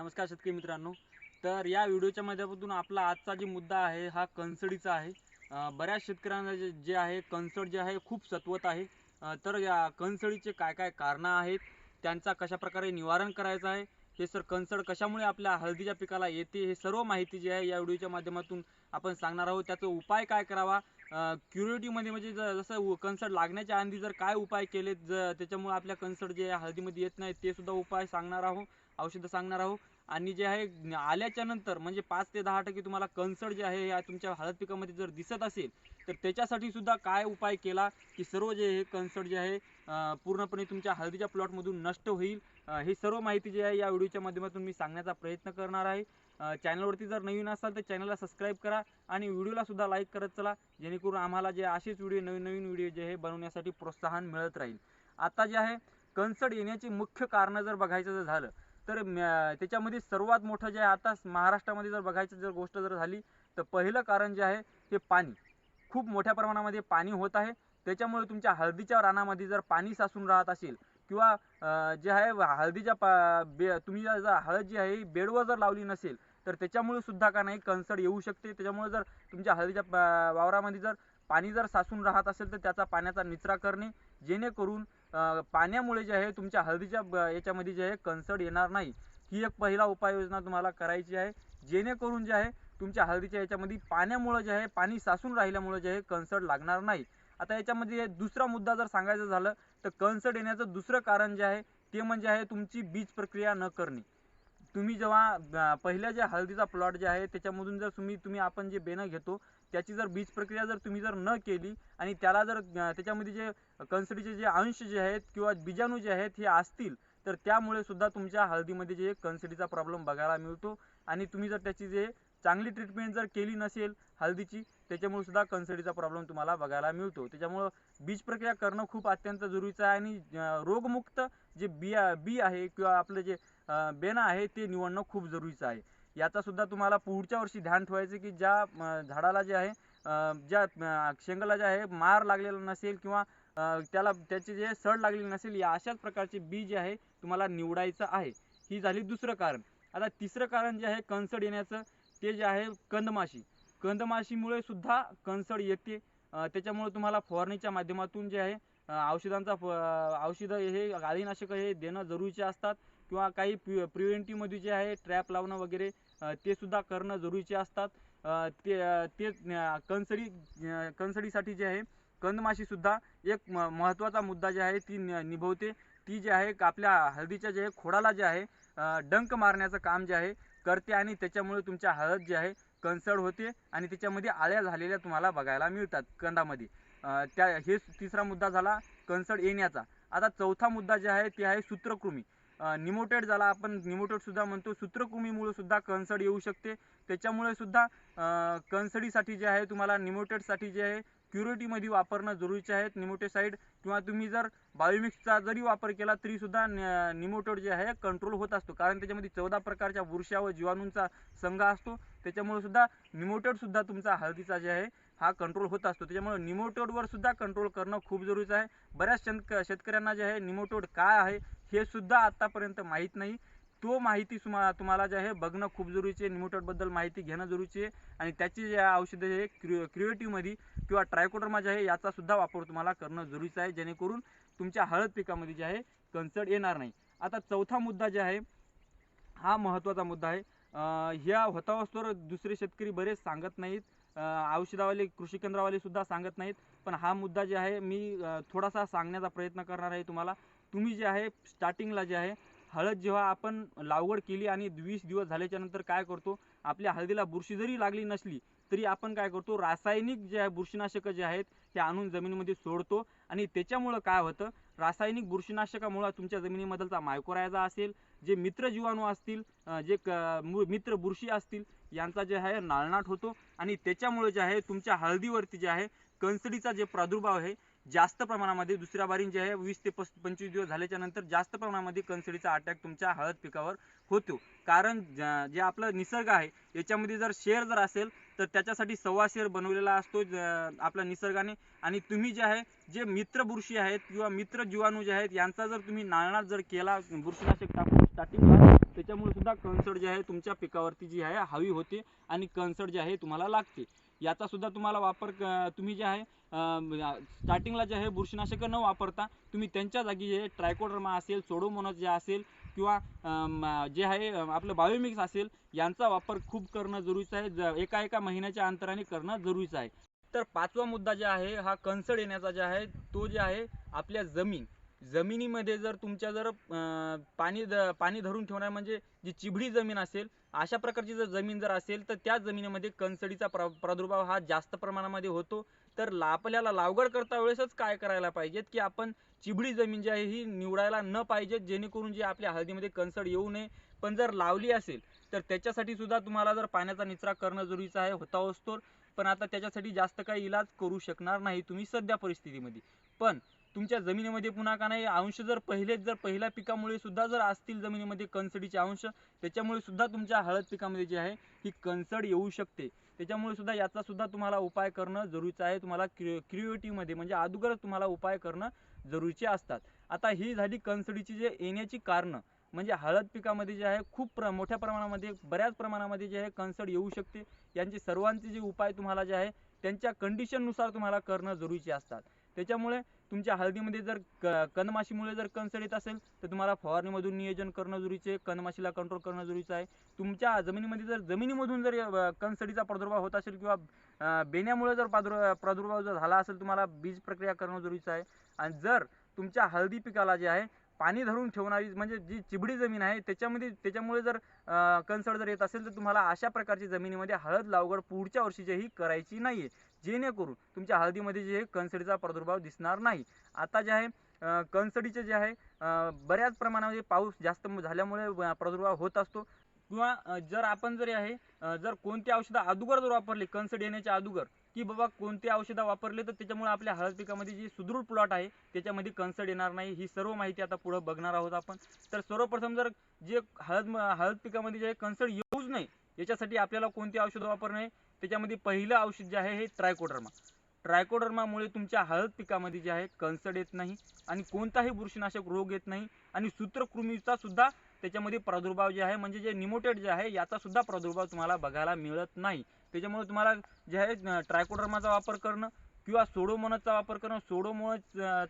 नमस्कार शेतकरी मित्रांनो. तर या व्हिडिओच्या माध्यमातून आपला आजचा जे मुद्दा आहे हा कणसडीचा आहे. बऱ्याच शेतकऱ्यांना जे जे आहे कणसड जे आहे खूप सत्वत आहे. तर या कणसडीचे काय काय कारणं आहेत त्यांचा कशा प्रकारे निवारण करायचं आहे हे सर कणसड कशामुळे आपल्या हळदीच्या पिकाला येते हे सर्व माहिती जी आहे या व्हिडिओच्या माध्यमातून आपण सांगणार आहोत. त्याचा उपाय काय करावा? क्युरिटीमध्ये म्हणजे ज- जसं कन्सर्ट कणसड लागण्याच्या आधी जर काय उपाय केले ज- त्याच्यामुळे आपल्या कणसड जे आहे हळदीमध्ये येत नाही ते सुद्धा उपाय सांगणार आहोत औषधं सांगणार आहोत आणि जे आहे आल्याच्यानंतर म्हणजे पाच ते दहा टक्के तुम्हाला कन्सर्ट जे आहे या तुमच्या हळद पिकामध्ये जर दिसत असेल तर त्याच्यासाठी सुद्धा काय उपाय केला की सर्व जे हे कन्सर्ट जे आहे पूर्णपणे तुमच्या हळदीच्या प्लॉटमधून नष्ट होईल? हे ही सर्व माहिती जी आहे या व्हिडिओच्या माध्यमातून मी सांगण्याचा प्रयत्न करणार आहे. चॅनलवरती जर नवीन असाल तर चॅनलला सबस्क्राईब करा आणि व्हिडिओला सुद्धा लाईक करत चला जेणेकरून आम्हाला जे असेच व्हिडिओ नवीन नवीन व्हिडिओ जे आहे बनवण्यासाठी प्रोत्साहन मिळत राहील. आता जे आहे कणसड येण्याची मुख्य कारणं जर बघायचं जर झालं तर त्याच्यामध्ये सर्वात मोठं जे आहे आता महाराष्ट्रामध्ये जर बघायचं जर गोष्ट जर झाली तर पहिलं कारण जे आहे ते पाणी. खूप मोठ्या प्रमाणामध्ये पाणी होत आहे. त्याच्यामुळे तुमच्या हळदीच्या रानामध्ये जर पाणी साचून राहत असेल किंवा जे आहे हळदीच्या पा बे तुम्ही जर हळद जी आहे बेडवर जर लावली नसेल तर त्याच्यामुळे सुद्धा का नाही कणसड येऊ शकते. त्याच्यामुळे जर तुमच्या हळदीच्या वावरामध्ये जर पाणी जर साचून राहत असेल तर त्याचा पाण्याचा निचरा करणे जेणेकरून पाण्यामुळे जे आहे तुमच्या हळदीच्या याच्यामध्ये जे आहे कणसड येणार नाही. ही एक पहिला उपाययोजना तुम्हाला करायची आहे. जेणेकरून जे आहे तुमच्या हळदीच्या याच्यामध्ये पाण्यामुळे जे आहे पाणी साचून राहिल्यामुळे जे आहे कणसड लागणार नाही. आता याच्यामध्ये दुसरा मुद्दा जर सांगायचं झालं तर कणसड येण्याचं दुसरं कारण जे आहे ते म्हणजे आहे तुमची बीज प्रक्रिया न करणे. तुम्ही जेव्हा पहिल्या ज्या हळदीचा प्लॉट जे आहे त्याच्यामधून जर तुम्ही तुम्ही आपण जे बेणं घेतो त्याची जर बीज प्रक्रिया जर तुम्ही जर न केली आणि त्याला जर त्याच्यामध्ये जे कणसडीचे जे अंश जे आहेत किंवा बीजाणू जे आहेत हे असतील तर त्यामुळे सुद्धा तुमच्या हळदीमध्ये जे कणसडीचा प्रॉब्लेम बघायला मिळतो. आणि तुम्ही जर त्याची जे चांगली ट्रीटमेंट जर केली नसेल हळदीची त्याच्यामुळे सुद्धा कणसडीचा प्रॉब्लेम तुम्हाला बघायला मिळतो. त्याच्यामुळं बीज प्रक्रिया करणं खूप अत्यंत जरुरीचं आहे आणि रोगमुक्त जे बिया बी आहे किंवा आपलं जे अं, बेणं आहे ते निवडणं खूप जरुरीचं आहे. याचा सुद्धा तुम्हाला पुढच्या वर्षी ध्यान ठेवायचं की ज्या झाडाला जे आहे ज्या शेंगाला जे आहे मार लागलेला नसेल किंवा त्याला त्याचे जे सड लागलेली नसेल या अशाच प्रकारचे बी जे आहे तुम्हाला निवडायचं आहे. ही झाली दुसरं कारण. आता तिसरं कारण जे आहे कणसड येण्याचं ते जे आहे कंदमाशी. कंदमाशीमुळे सुद्धा कणसड येते. त्याच्यामुळे तुम्हाला फवारणीच्या माध्यमातून जे आहे औषधांचा फ- औषधं हे गाळीनाशक हे देणं जरुरीचे असतात किंवा काही प्रि प्रिव्हेंटिव्हमध्ये जे आहे ट्रॅप लावणं वगैरे ते सुद्धा करणं जरुरीचे असतात. ते ते कणसडी कणसडीसाठी जे आहे कंदमाशीसुद्धा एक म- महत्त्वाचा मुद्दा जे आहे ती नि- निभवते. ती जे आहे आपल्या हळदीच्या जे आहे खोडाला जे आहे डंक मारण्याचं काम जे आहे करते आणि त्याच्यामुळे तुमच्या हळद जे आहे कणसड होते आणि त्याच्यामध्ये आळ्या झालेल्या तुम्हाला बघायला मिळतात कंदामध्ये. त्या हे तिसरा मुद्दा झाला कणसड येण्याचा. आता चौथा मुद्दा जे आहे ते आहे सूत्रकृमी. निमोटेड झाला आपण निमोटेड सुद्धा म्हणतो. सूत्रकृमीमुळे सुद्धा कणसड येऊ शकते. त्याच्यामुळे सुद्धा कणसडीसाठी जे आहे तुम्हाला निमोटेडसाठी जे आहे क्युरिटीमध्ये वापरणं जरुरीचे आहेत. निमोटेसाईड किंवा तुम्ही जर बायोमिक्सचा जरी वापर केला तरीसुद्धा निमोटोड निमोटेड जे आहे कंट्रोल होत असतो. कारण त्याच्यामध्ये चौदा प्रकारच्या बुरशा व जीवाणूंचा संघ असतो. त्याच्यामुळे सुद्धा निमोटेडसुद्धा तुमचा हळदीचा जे आहे हा कंट्रोल होत असतो. त्याच्यामुळे निमोटोडवर सुद्धा कंट्रोल करणं खूप जरुरीचं आहे. बऱ्याच शेतक शेतकऱ्यांना जे आहे निमोटोड काय आहे हे सुद्धा आत्तापर्यंत माहीत नाही. तो माहिती सुमा तुम्हाला जे आहे बघणं खूप जरुरीचे निमोटॉटबद्दल माहिती घेणं जरुरीचे आहे आणि त्याची जे औषधं जे आहे क्रिएटिव्हमध्ये किंवा ट्रायकोटरमा जे आहे याचासुद्धा वापर तुम्हाला करणं जरुरीचं आहे. जेणेकरून तुमच्या हळद पिकामध्ये जे आहे कणसड येणार नाही. आता चौथा मुद्दा जे आहे हा महत्त्वाचा मुद्दा आहे. ह्या होतावस्तोवर दुसरे शेतकरी बरेच सांगत नाहीत. औषधावाले कृषी केंद्रावाले सुद्धा सांगत नाहीत. पण हा मुद्दा जे आहे मी थोडासा सांगण्याचा प्रयत्न करणार आहे तुम्हाला. तुम्ही जे आहे स्टार्टिंगला जे आहे हळद जेव्हा आपण लागवड केली आणि वीस दिवस झाल्याच्यानंतर काय करतो आपल्या हळदीला बुरशी जरी लागली नसली तरी आपण काय करतो रासायनिक जे आहे बुरशीनाशकं जे आहेत ते आणून जमिनीमध्ये सोडतो. आणि त्याच्यामुळं काय होतं रासायनिक बुरशीनाशकामुळं तुमच्या जमिनीमधलचा मायकोरायझा असेल जे मित्र जीवाणू असतील जे क- मित्र बुरशी असतील यांचा जे आहे नाळनाट होतो. आणि त्याच्यामुळे जे आहे तुमच्या हळदीवरती जे आहे कणसडीचा जे प्रादुर्भाव आहे जास्त प्रमाणामध्ये दुसऱ्या बारीन जे आहे. वीस ते पस पंचवीस दिवस झाल्याच्यानंतर जास्त प्रमाणामध्ये कणसडीचा अटॅक तुमच्या हळद पिकावर होतो. कारण जे आपलं निसर्ग आहे याच्यामध्ये जर शेर जर असेल तर त्याच्यासाठी सव्वा शेर बनवलेला असतो आपल्या निसर्गाने. आणि तुम्ही जे आहे जे मित्र बुरशी आहेत किंवा मित्र जीवाणू जे आहेत यांचा जर तुम्ही नाळनाट जर केला बुरशीनाशक टाकून स्टार्टिंगला त्याच्यामुळे सुद्धा कणसड जे आहे तुमच्या पिकावरती जी आहे हवी होते आणि कणसड जे आहे तुम्हाला लागते. याचा सुद्धा तुम्हाला वापर क- तुम्ही जे आहे स्टार्टिंगला जे आहे बुरशीनाशक न वापरता तुम्ही त्यांच्या जागी जे ट्रायकोडर्मा असेल सोडोमोनस जे असेल किंवा जे आहे आपलं बायोमिक्स असेल यांचा वापर खूप करणं जरुरीचं आहे. ज- एका एका महिन्याच्या अंतराने करणं जरुरीचं आहे. तर पाचवा मुद्दा जे आहे हा कणसड येण्याचा जे आहे तो जे आहे आपल्या जमीन. जमिनीमध्ये जर तुमच्या जर पाणी द- पाणी धरून ठेवणार म्हणजे जी चिबडी जमीन असेल अशा प्रकारची जर जमीन जर असेल तर त्या जमिनीमध्ये कणसडीचा प्रा प्रादुर्भाव हा जास्त प्रमाणामध्ये होतो. तर आपल्याला लागवड करता वेळेसच काय करायला पाहिजेत की आपण चिबडी जमीन जी आहे ही निवडायला न पाहिजे जेणेकरून जे आपल्या हळदीमध्ये कणसड येऊ नये. पण जर लावली असेल तर त्याच्यासाठी सुद्धा तुम्हाला जर पाण्याचा निचरा करणं जरुरीचं आहे होता असतो. पण आता त्याच्यासाठी जास्त काही इलाज करू शकणार नाही तुम्ही सध्या परिस्थितीमध्ये. पण तुमच्या जमिनीमध्ये पुन्हा का नाही? अंश जर पहिलेच जर पहिल्या पिकामुळे सुद्धा जर असतील जमिनीमध्ये कणसडीचे अंश त्याच्यामुळे सुद्धा तुमच्या हळद पिकामध्ये जे आहे ही कणसड येऊ शकते. त्याच्यामुळे सुद्धा याचा सुद्धा तुम्हाला उपाय करणं जरुरीचं आहे. तुम्हाला क्रि मध्ये म्हणजे अगोदरच तुम्हाला उपाय करणं जरुरीचे असतात. आता ही झाली कणसडीची जे येण्याची कारणं म्हणजे हळद पिकामध्ये जे आहे खूप प्र मोठ्या प्रमाणामध्ये बऱ्याच प्रमाणामध्ये जे आहे कणसड येऊ शकते. यांचे सर्वांचे जे उपाय तुम्हाला जे आहे त्यांच्या कंडिशननुसार तुम्हाला करणं जरुरीचे असतात. त्याच्यामुळे तुमच्या हळदीमध्ये जर क- कणमाशीमुळे जर कणसड येत असेल तर तुम्हाला फवारणीमधून नियोजन करणं जरुरीचे कणमाशीला कंट्रोल करणं जरुरीचं आहे. तुमच्या जमिनीमध्ये जर जमिनीमधून जर कणसडीचा प्रादुर्भाव होत असेल किंवा बेण्यामुळे जर प्रादुर् प्रादुर्भाव जर झाला असेल तुम्हाला बीज प्रक्रिया करणं जरुरीचं आहे. आणि जर तुमच्या हळदी पिकाला जे आहे पाणी धरून ठेवणारी म्हणजे जी चिबडी जमीन आहे त्याच्यामध्ये त्याच्यामुळे जर कणसड जर येत असेल तर तुम्हाला अशा प्रकारची जमिनीमध्ये हळद लागवड पुढच्या वर्षीची ही करायची नाहीये. जेणेकरून तुमच्या हळदीमध्ये जे कणसडीचा प्रादुर्भाव दिसणार नाही. आता जे आहे कणसडीचे जे आहे बऱ्याच प्रमाणामध्ये पाऊस जास्त झाल्यामुळे प्रादुर्भाव होत असतो. किंवा जर आपण जर आहे जर कोणती औषधं अगोदर जर वापरली कणसडी येण्याच्या अगोदर की बाबा कोणती औषधं वापरले तर त्याच्यामुळे आपल्या हळद पिकामध्ये जी सुदृढ प्लॉट आहे त्याच्यामध्ये कणसड येणार नाही ही सर्व माहिती आता पुढे बघणार आहोत आपण. तर सर्वप्रथम जर जे हळद हळद पिकामध्ये जे आहे कणसड येऊच नाही याच्यासाठी आपल्याला कोणती औषधं वापरणे त्याच्यामध्ये पहिलं औषध जे आहे हे ट्रायकोडर्मा. ट्रायकोडर्मामुळे तुमच्या हळद पिकामध्ये जे आहे कणसड येत नाही आणि कोणताही बुरशीनाशक रोग येत नाही आणि सूत्रकृमीचा सुद्धा त्याच्यामध्ये प्रादुर्भाव जे आहे म्हणजे जे निमोटेड जे आहे याचा सुद्धा प्रादुर्भाव तुम्हाला बघायला मिळत नाही. त्याच्यामुळे तुम्हाला जे आहे ट्रायकोडर्माचा वापर करणं किंवा सोडोमोनसचा वापर करणं सोडोमोनस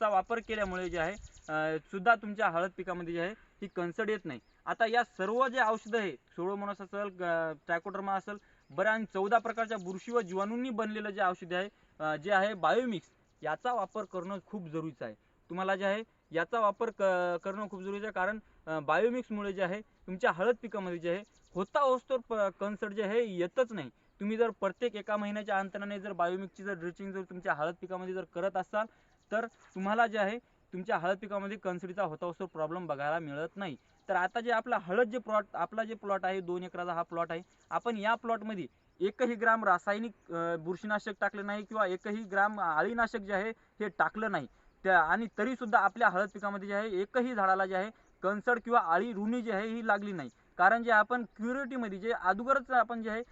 चा वापर केल्यामुळे जे आहे सुद्धा तुमच्या हळद पिकामध्ये जे आहे ही कन्सड येत नाही. आता या सर्व जे औषधं आहे सोडोमोनस असेल ट्रायकोडर्मा असेल बरं आणि चौदा प्रकारच्या बुरशी व जीवाणूंनी बनलेलं जे औषध आहे जे आहे बायोमिक्स याचा वापर करणं खूप जरुरीचं आहे. तुम्हाला जे आहे याचा वापर क- करणं खूप जरुरीचं आहे कारण बायोमिक्समुळे जे आहे तुमच्या हळद पिकामध्ये जे आहे होता होस्तोर प- कन्सर्ट जे आहे येतच नाही. तुम्ही जर प्रत्येक एका महिन्याच्या अंतराने जर बायोमिक्सची जर ड्रिचिंग जर तुमच्या हळद पिकामध्ये जर करत असाल तर तुम्हाला जे आहे तुमच्या हळद पिकामध्ये कणसडीचा होता असतो प्रॉब्लेम बघायला मिळत नाही. तर आता जे आपला हळद जे प्लॉट आपला जे प्लॉट आहे दोन एकराचा हा प्लॉट आहे आपण या प्लॉटमध्ये एकही ग्राम रासायनिक बुरशीनाशक टाकलं नाही किंवा एकही ग्राम अळीनाशक जे आहे हे टाकलं नाही. त्या आणि तरी सुद्धा आपल्या हळद पिकामध्ये जे आहे एकही झाडाला जे आहे कणसड किंवा आळी रुणी जी आहे ही लागली नाही. कारण जे आपण क्युरिटीमध्ये जे अगोदरच आपण जे आहे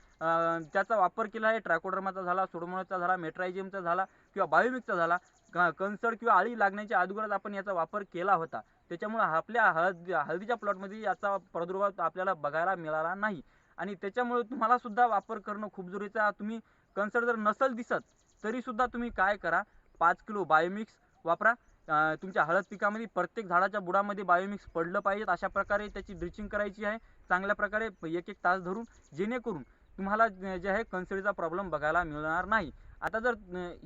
त्याचा वापर केला आहे ट्रॅकोडर्माचा झाला सोडोमोनाचा झाला मेट्रायझियमचा झाला किंवा बायोमिकचा झाला क- किंवा आळी लागण्याच्या अगोदरच आपण याचा वापर केला होता. त्याच्यामुळे आपल्या हळद हळदीच्या प्लॉटमध्ये याचा प्रादुर्भाव आपल्याला बघायला मिळाला नाही. आणि त्याच्यामुळे तुम्हाला सुद्धा वापर करणं खूप जरुरीचं आहे. तुम्ही कन्सर्ट जर नसल दिसत तरीसुद्धा तुम्ही काय करा पाच किलो बायोमिक्स वापरा. तुमच्या हळद पिकामध्ये प्रत्येक झाडाच्या बुडामध्ये बायोमिक्स पडलं पाहिजेत. अशा प्रकारे त्याची ड्रिचिंग करायची आहे. चांगल्या प्रकारे एक एक तास धरून जेणेकरून तुम्हाला जे आहे कन्सर्टचा प्रॉब्लेम बघायला मिळणार नाही. आता जर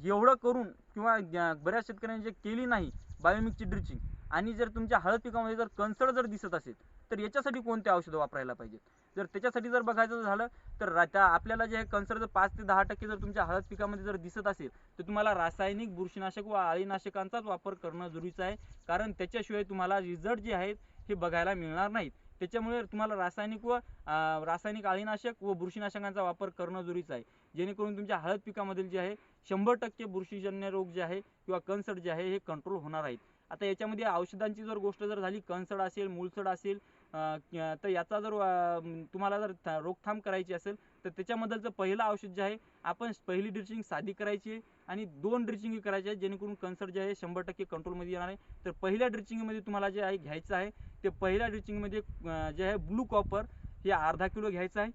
एवढं करून किंवा बऱ्याच शेतकऱ्यांनी जे केली नाही बायोमिकची ड्रिचिंग आणि जर तुमच्या हळद पिकामध्ये जर कणसड जर दिसत असेल तर याच्यासाठी कोणते औषधं वापरायला पाहिजेत? जर त्याच्यासाठी जर बघायचं झालं तर त्या आपल्याला जे आहे कणसड जर पाच ते दहा टक्के जर तुमच्या हळद पिकामध्ये जर दिसत असेल तर तुम्हाला रासायनिक बुरशीनाशक व अळीनाशकांचाच वापर करणं जरुरीचं आहे. कारण त्याच्याशिवाय तुम्हाला रिझल्ट जे आहेत हे बघायला मिळणार नाहीत. त्याच्यामुळे तुम्हाला रासायनिक व रासायनिक अळीनाशक व बुरशीनाशकांचा वापर करणं जरुरीचं आहे. जेणेकरून तुमच्या हळद पिकामधील जे आहे शंभर टक्के बुरशीजन्य रोग जे आहे किंवा कणसड जे आहे हे कंट्रोल होणार आहेत. आता याच्यामध्ये औषधांची जर गोष्ट जर झाली कणसड असेल मूलसड असेल तर याचा जर तुम्हाला जर रोकथाम करायची असेल तर त्याच्याबद्दलचं पहिलं औषध जे आहे आपण पहिली ड्रिचिंग साधी करायची आहे आणि दोन ड्रिचिंग करायची आहे जेणेकरून कन्सर्ट जे आहे शंभर टक्के कंट्रोलमध्ये येणार आहे. तर पहिल्या ड्रिचिंगमध्ये तुम्हाला जे आहे घ्यायचं आहे ते पहिल्या ड्रिचिंगमध्ये जे आहे ब्लू कॉपर हे अर्धा किलो घ्यायचं आहे.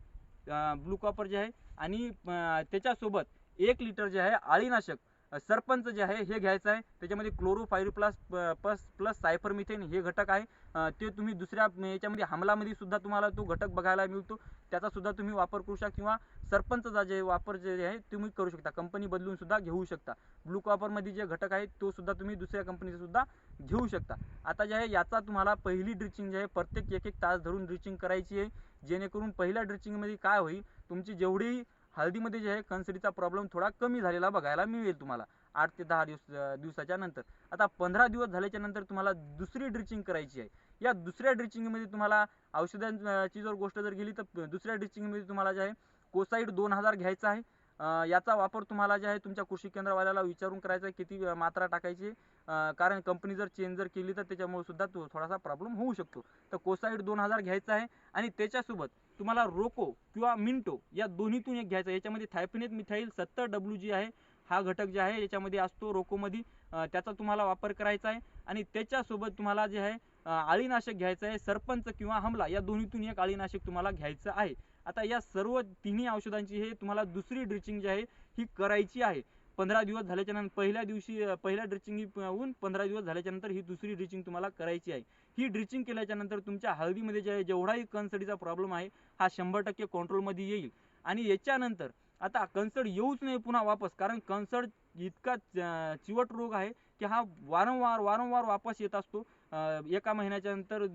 ब्लू कॉपर जे आहे आणि त्याच्यासोबत एक लिटर जे आहे आळीनाशक सरपंच जे आहे हे घ्यायचं आहे. त्याच्यामध्ये क्लोरोफायरोप्लास प्लस प्लस सायफरमिथेन हे घटक आहे. ते तुम्ही दुसऱ्या याच्यामध्ये हमलामध्ये सुद्धा तुम्हाला तो घटक बघायला मिळतो. त्याचा सुद्धा तुम्ही वापर करू शकता किंवा सरपंचचा जे वापर जे आहे तुम्ही करू शकता. कंपनी बदलून सुद्धा घेऊ शकता. ब्लू कॉपरमध्ये जे घटक आहे तो सुद्धा तुम्ही दुसऱ्या कंपनीचा सुद्धा घेऊ शकता. आता जे आहे याचा तुम्हाला पहिली ड्रिचिंग जे आहे प्रत्येक एक एक तास धरून ड्रिचिंग करायची आहे. जेणेकरून पहिल्या ड्रिचिंगमध्ये काय होईल तुमची जेवढी हळदीमध्ये जे आहे कन्सडीचा प्रॉब्लेम थोडा कमी झालेला बघायला मिळेल तुम्हाला. आठ ते दहा दिवस दिवसाच्या नंतर. आता पंधरा दिवस झाल्याच्यानंतर तुम्हाला दुसरी ड्रिचिंग करायची आहे. या दुसऱ्या ड्रिचिंगमध्ये तुम्हाला औषधांची जर गोष्ट जर गेली तर दुसऱ्या ड्रिचिंगमध्ये तुम्हाला जे आहे कोसाईड दोन हजार घ्यायचा आहे. याचा वापर तुम्हाला जे आहे तुमच्या कृषी केंद्रवाल्याला विचारून करायचा आहे किती मात्रा टाकायची कारण कंपनी जर चेंज जर केली तर त्याच्यामुळे सुद्धा तो थोडासा प्रॉब्लेम होऊ शकतो. तर कोसाईड दोन हजार घ्यायचा आहे आणि त्याच्यासोबत तुम्हाला रोको किंवा मिंटो या दोन्हीतून एक घ्यायचा आहे. याच्यामध्ये थायपिनेत मिथाईल सत्तर डब्ल्यू जी आहे हा घटक जे आहे याच्यामध्ये असतो रोकोमध्ये त्याचा तुम्हाला वापर करायचा आहे आणि त्याच्यासोबत तुम्हाला जे आहे आळीनाशक घ्यायचं आहे सरपंच किंवा हमला या दोन्हीतून एक आळीनाशक तुम्हाला घ्यायचं आहे. आता या सर्व तिन्ही औषधांची हे तुम्हाला दुसरी ड्रिचिंग जी आहे ही करायची आहे. पंधरा दिवस झाल्याच्यानंतर पहिल्या दिवशी पहिल्या ड्रिचिंग होऊन पंधरा दिवस झाल्याच्यानंतर ही दुसरी ड्रिचिंग तुम्हाला करायची आहे. ही ड्रिचिंग केल्याच्यानंतर तुमच्या हळदीमध्ये जे आहे जेवढाही कणसडीचा प्रॉब्लेम आहे हा शंभर टक्के कंट्रोलमध्ये येईल. आणि याच्यानंतर आता कणसड येऊच नाही पुन्हा वापस कारण कणसड इतका चिवट रोग आहे की हा वारंवार वारंवार वापस येत असतो. एका महिन्याच्या नंतर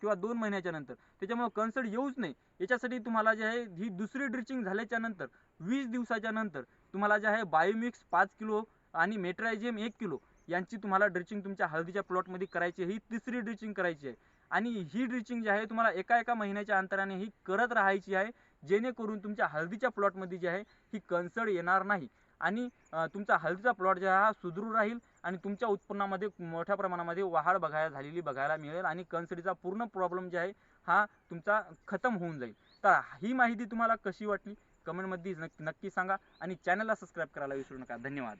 किंवा दोन महिन्याच्या नंतर. त्याच्यामुळे कन्सर्ट येऊच नाही. याच्यासाठी तुम्हाला जे आहे ही दुसरी ड्रिचिंग झाल्याच्यानंतर वीस दिवसाच्या नंतर तुम्हाला जे आहे बायोमिक्स पाच किलो आणि मेट्रायझियम एक किलो यांची तुम्हाला ड्रिचिंग तुमच्या हळदीच्या प्लॉटमध्ये करायची आहे. ही तिसरी ड्रिचिंग करायची आहे. आणि ही ड्रिचिंग जी आहे तुम्हाला एका एका महिन्याच्या अंतराने ही करत राहायची आहे. जेणेकरून तुमच्या हळदीच्या प्लॉटमध्ये जी आहे ही कन्सर्ट येणार नाही. आणि तुमचा हळदीचा प्लॉट जे आहे हा सुदृढ राहील. आणि तुमच्या उत्पन्नामध्ये मोठ्या प्रमाणामध्ये वाढ बघायला झालेली बघायला मिळेल आणि कणसडीचा पूर्ण प्रॉब्लेम जे आहे हा तुमचा खतम होऊन जाईल. तर ही माहिती तुम्हाला कशी वाटली? कमेंटमध्ये नक्की नक्की सांगा आणि चॅनलला सबस्क्राईब करायला विसरू नका. धन्यवाद.